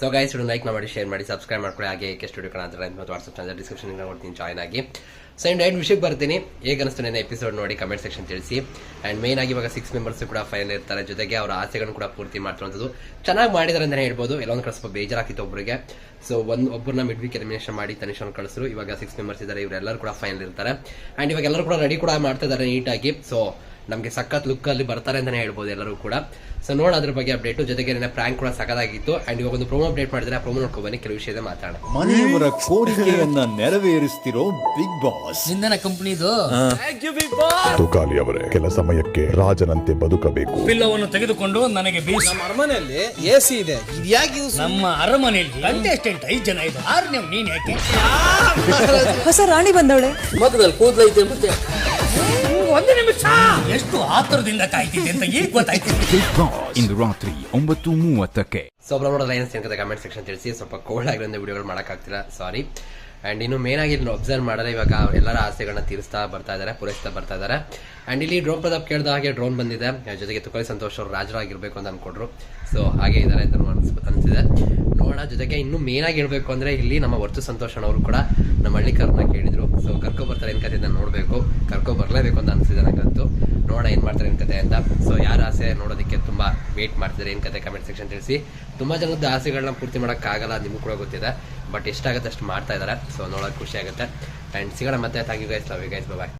So guys like ಮಾಡಿ share ಮಾಡಿ subscribe ಮಾಡ್ಕೊಳ್ಳಿ. ಹಾಗೆ ಏಕೆ ಸ್ಟುಡಿಯೋ ಅಂತ ಮತ್ತು ವಾಟ್ಸಪ್ ಚಾನಲ್ ಡಿಸ್ಕ್ರಿಪ್ಷನ್ ನೋಡ್ತೀನಿ ಜಾಯ್ನ್ ಆಗಿ. ಸೊ ಇನ್ನು ಡೈರೆಕ್ಟ್ ವಿಷಯಕ್ಕೆ ಬರ್ತೀನಿ. ಹೇಗೆ ಅನಿಸ್ತು ನನ್ನ ಎಪಿಸೋಡ್ ನೋಡಿ ಕಮೆಂಟ್ ಸೆಕ್ಷನ್ ತಿಳಿಸಿ. ಆ್ಯಂಡ್ ಮೇನ್ ಆಗಿ ಇವಾಗ ಸಿಕ್ಸ್ ಮೆಂಬರ್ಸ್ ಕೂಡ ಫೈನಲ್ ಇರ್ತಾರೆ. ಜೊತೆಗೆ ಅವರ ಆಸೆಗಳನ್ನು ಕೂಡ ಪೂರ್ತಿ ಮಾಡ್ತಿರುವಂಥದ್ದು ಚೆನ್ನಾಗಿ ಮಾಡಿದ್ದಾರೆ ಅಂತಲೇ ಹೇಳ್ಬೋದು. ಎಲ್ಲೊಂದು ಕಡೆ ಸ್ವಲ್ಪ ಬೇಜಾರಾಗಿತ್ತು ಒಬ್ಬರಿಗೆ ಸೊ ಒಂದು, ಒಬ್ಬರನ್ನ ಮಿಡ್ ವೀಕ್ ಎಲಿಮಿನೇಷನ್ ಮಾಡಿ ತನಿಷನ್ ಕಳಿಸಿದ್ರು ಇವಾಗ ಸಿಕ್ಸ್ ಮೆಂಬರ್ಸ್ ಇದ್ದಾರೆ ಇವರೆಲ್ಲರೂ ಕೂಡ ಫೈನಲ್ ಇರ್ತಾರೆ. ಆ್ಯಂಡ್ ಇವಾಗ ಎಲ್ಲರೂ ಕೂಡ ರೆಡಿ ಕೂಡ ಮಾಡ್ತಾ ಇದ್ದಾರೆ ನೀಟಾಗಿ ಸೊ ನಮಗೆ ಸಖತ್ ಲುಕ್ ಅಲ್ಲಿ ಬರ್ತಾರೆ ಅಂತಾನೆ ಹೇಳ್ಬೋದು ಎಲ್ಲರೂ ಕೂಡ. ಸೊ ನೋಡ ಅದ್ರ ಬಗ್ಗೆ ಅಪ್ಡೇಟ್ ಜೊತೆಗೆ ನನ್ನ ಪ್ರಾಂಕ್ ಕೂಡ ಸಖತ್ತಾಗಿತ್ತು. ಅಂಡ್ ಇವಾಗ ಒಂದು ಪ್ರೋಮೋ ಅಪ್ಡೇಟ್ ಮಾಡಿದ್ರೆ ಆ ಪ್ರೋಮೋ ನೋಡ್ಕೊ ಬನ್ನಿ ಕೆಲವು ವಿಷಯದ ಮಾತಾಡ ಮನೆಯವರ ಕೋರಿಕೆಯನ್ನ ನೆರವೇರಿಸ್ತಿರೋ ಬಿಗ್ ಬಾಸ್ ನಿಂದನ ಕಂಪನಿದು? ತುಕಾಲಿ ಅವರೇ ಕೆಲ ಸಮಯಕ್ಕೆ ರಾಜನಂತೆ ಬದುಕಬೇಕು. ಪಿಲ್ಲವನ್ನು ತೆಗೆದುಕೊಂಡು ನನಗೆ ಬೀಸ್. ನಮ್ಮ ಅರಮನೆಯಲ್ಲಿ ಎ ಸಿ ಇದೆ ಇದ್ಯಾಕೆ ಯೂಸ್ ನಮ್ಮ ಅರಮನೆಯಲ್ಲಿ ಕಂಟೆಸ್ಟೆಂಟ್ ಐದು ಜನ ಇದೆ ಆರನೇ ನೀನ್ ಯಾಕೆ? ಹೊಸ ರಾಣಿ ಬಂದವಳೆ. ಮಗದಲ್ಲಿ ಕೂದಲೈತೆ ಮತ್ತೆ. ಒಂದು ನಿಮಿಷ. ಎಷ್ಟು ಆತುರದಿಂದ ಕಾಯ್ತಿದ್ದೆ ಅಂತ ಈಗ ಗೊತ್ತಾಯ್ತು. ಬಿಗ್ ಬಾಸ್ ಇಂದು ರಾತ್ರಿ ಒಂಬತ್ತು ಮೂವತ್ತಕ್ಕೆ. ಸೊ ಒಬ್ಬರು ಲೈನ್ಸ್ ಏನು ಸಿಗ್ತದೆ ಕಮೆಂಟ್ ಸೆಕ್ಷನ್ ತಿಳಿಸಿ? ಸ್ವಲ್ಪ ಕೋಲ್ಡ್ ಆಗಿರೋ ವಿಡಿಯೋಗಳು ಮಾಡೋಕ್ಕಾಗ್ತಿಲ್ಲ. ಸಾರಿ ಆ್ಯಂಡ್ ಇನ್ನು ಮೇನ್ ಆಗಿ ಇಲ್ಲಿ ಅಬ್ಸರ್ವ್ ಮಾಡಿದ್ರೆ ಇವಾಗ ಎಲ್ಲರ ಆಸೆಗಳನ್ನ ತೀರಿಸ್ತಾ ಬರ್ತಾ ಇದ್ದಾರೆ ಪೂರೈಸ್ತಾ ಬರ್ತಾ ಇದ್ದಾರೆ ಆ್ಯಂಡ್ ಇಲ್ಲಿ ಡ್ರೋನ್ ಪ್ರತಾಪ್ ಕೇಳಿದ ಹಾಗೆ ಡ್ರೋನ್ ಬಂದಿದೆ. ಜೊತೆಗೆ ತುಕಳಿ ಸಂತೋಷ್ ಅವರು ರಾಜರಾಗಿರ್ಬೇಕು ಅಂತ ಅನ್ಕೊಂಡ್ರು. ಸೊ ಹಾಗೆ ಇದಾರೆ ಅಂತ ಅನ್ಸ್ ಅನಿಸಿದೆ. ನೋಡೋಣ ಜೊತೆಗೆ ಇನ್ನು ಮೇನ್ ಆಗಿ ಹೇಳ್ಬೇಕು ಅಂದ್ರೆ ಇಲ್ಲಿ ನಮ್ಮ ವರ್ತು ಸಂತೋಷ್ ಅವರು ಕೂಡ ನಮ್ಮ ಹಳ್ಳಿಕರನ್ನ ಕೇಳಿದ್ರು ಸೊ ಕರ್ಕೊ ಬರ್ತಾರೆ ಏನ್ ಕತೆ ಅಂತ ನೋಡ್ಬೇಕು ಕರ್ಕೊ ಬರ್ಲೇಬೇಕು ಅಂತ ಅನಿಸಿದೆ ನನಗಂತೂ ನೋಡೋಣ ಏನು ಮಾಡ್ತಾರೆ ಏನು ಕತೆ ಅಂತ. ಸೊ ಯಾರು ಆಸೆ ನೋಡೋದಕ್ಕೆ ತುಂಬ ವೇಟ್ ಮಾಡ್ತಿದ್ದಾರೆ ಏನು ಕತೆ ಕಮೆಂಟ್ ಸೆಕ್ಷನ್ ತಿಳಿಸಿ. ತುಂಬ ಜನದ ಆಸೆಗಳನ್ನ ಪೂರ್ತಿ ಮಾಡೋಕ್ಕಾಗಲ್ಲ ನಿಮ್ಗೆ ಕೂಡ ಗೊತ್ತಿದೆ. ಬಟ್ ಎಷ್ಟಾಗುತ್ತೆ ಅಷ್ಟು ಮಾಡ್ತಾ ಇದ್ದಾರೆ ಸೊ ನೋಡೋಕೆ ಖುಷಿ ಆಗುತ್ತೆ. ಅಂಡ್ ಸಿಗೋಣ ಮತ್ತೆ thank you guys love you guys bye